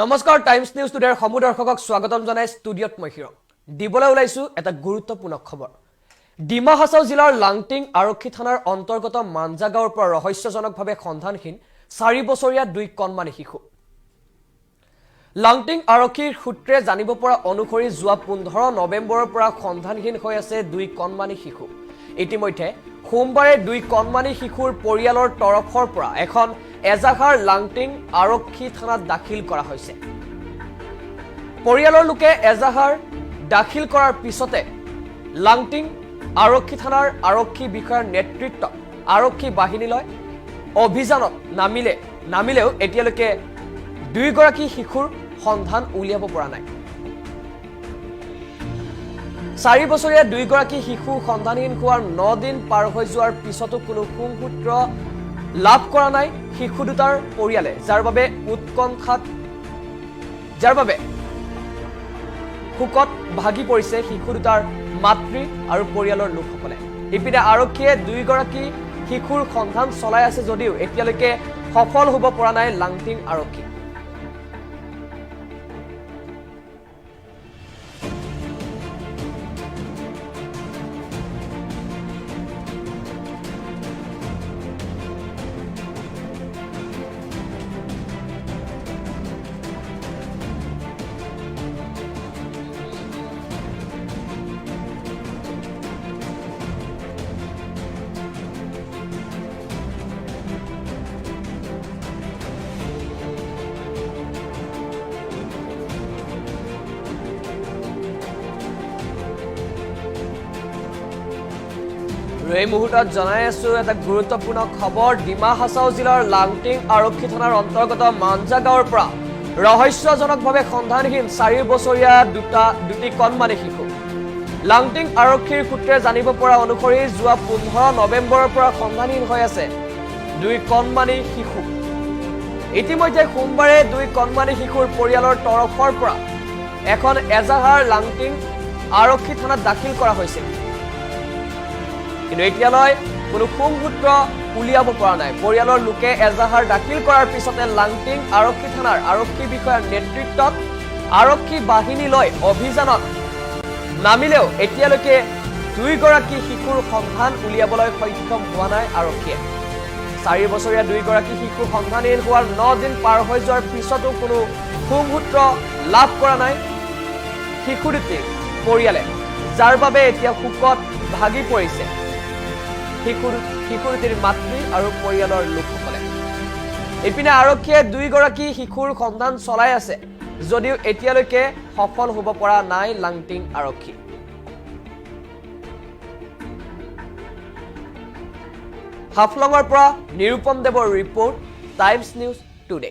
নমস্কাৰ times news টুডেৰ সমূহ দৰ্শকক স্বাগতম জনাই ষ্টুডিঅ'ত মই হিৰক দিবলৈ ওলাইছো এটা গুৰুত্বপূৰ্ণ খবৰ। ডিমা হাছাও জিলাৰ লাংটিং আৰক্ষী থানাৰ অন্তৰ্গত মাঞ্জা গাঁৱৰ পৰা ৰহস্যজনকভাৱে সন্ধানহীন চাৰি বছৰীয়া দুই কণমানি শিশু। লাংটিং আৰক্ষীৰ সূত্ৰে জানিব পৰা অনুসৰি যোৱা পোন্ধৰ নৱেম্বৰৰ পৰা সন্ধানহীন হৈ আছে দুই কণমানি শিশু। ইতিমধ্যে সোমবাৰে দুই কণমানি শিশুৰ পৰিয়ালৰ তৰফৰ পৰা এখন এজাহাৰ লাংটিং আৰক্ষী থানাত দাখিল কৰা হৈছে। পৰিয়ালৰ লোকে এজাহাৰ দাখিল কৰাৰ পিছতে লাংটিং আৰক্ষী থানাৰ আৰক্ষী বিষয়াৰ নেতৃত্বত আৰক্ষী বাহিনীলৈ অভিযানত নামিলে। নামিলেও এতিয়ালৈকে দুয়োগৰাকী শিশুৰ সন্ধান উলিয়াব পৰা নাই। চাৰি বছৰীয়া দুয়োগৰাকী শিশু সন্ধানহীন হোৱাৰ ন দিন পাৰ হৈ যোৱাৰ পিছতো কোনো সুসূত্ৰ লাভ কৰা নাই শিশু দুটাৰ পৰিয়ালে যাৰ বাবে উৎকণ্ঠাত যাৰ বাবে শোকত ভাগি পৰিছে শিশু দুটাৰ মাতৃ আৰু পৰিয়ালৰ লোকসকলে। ইপিনে আৰক্ষীয়ে দুয়োগৰাকী শিশুৰ সন্ধান চলাই আছে যদিও এতিয়ালৈকে সফল হ'ব পৰা নাই লাংটিং আৰক্ষী। এই মুহূৰ্তত জনাই আছো এটা গুৰুত্বপূৰ্ণ খবৰ। ডিমা হাছাও জিলাৰ লাংটিং আৰক্ষী থানাৰ অন্তৰ্গত মাঞ্জা গাঁৱৰ পৰা। ৰহস্যজনকভাৱে সন্ধানহীন চাৰি বছৰীয়া দুটা দুটি কণমানি শিশু। লাংটিং আৰক্ষীৰ সূত্ৰে জানিব পৰা অনুসৰি যোৱা পোন্ধৰ নৱেম্বৰৰ পৰা সন্ধানহীন হৈ আছে দুই কণমানি শিশু। ইতিমধ্যে সোমবাৰে দুই কণমানি শিশুৰ পৰিয়ালৰ তৰফৰ পৰা এখন এজাহাৰ লাংটিং আৰক্ষী থানাত দাখিল কৰা হৈছিল। কিন্তু এতিয়ালৈ কোনো সুসূত্ৰ উলিয়াব পৰা নাই। পৰিয়ালৰ লোকে এজাহাৰ দাখিল কৰাৰ পিছতে লাংটিং আৰক্ষী থানাৰ আৰক্ষী বিষয়াৰ নেতৃত্বত আৰক্ষী বাহিনীলৈ অভিযানত নামিলেও এতিয়ালৈকে দুয়োগৰাকী শিশুৰ সন্ধান উলিয়াবলৈ সক্ষম হোৱা নাই আৰক্ষীয়ে। চাৰি বছৰীয়া দুয়োগৰাকী শিশু সন্ধানহীন হোৱাৰ ন দিন পাৰ হৈ যোৱাৰ পিছতো কোনো সুসূত্ৰ লাভ কৰা নাই শিশু দুটিৰ পৰিয়ালে, যাৰ বাবে এতিয়া শোকত ভাগি পৰিছে। শিশুৰ শিশুটিৰ মাতৃ আৰু পৰিয়ালৰ লোকসকলে। ইপিনে আৰক্ষীয়ে দুয়োগৰাকী শিশুৰ সন্ধান চলাই আছে যদিও এতিয়ালৈকে সফল হ'ব পৰা নাই লাংটিং আৰক্ষী। হাফলঙৰ পৰা নিৰূপম দেৱৰ ৰিপৰ্ট টাইমছ নিউজ টুডে।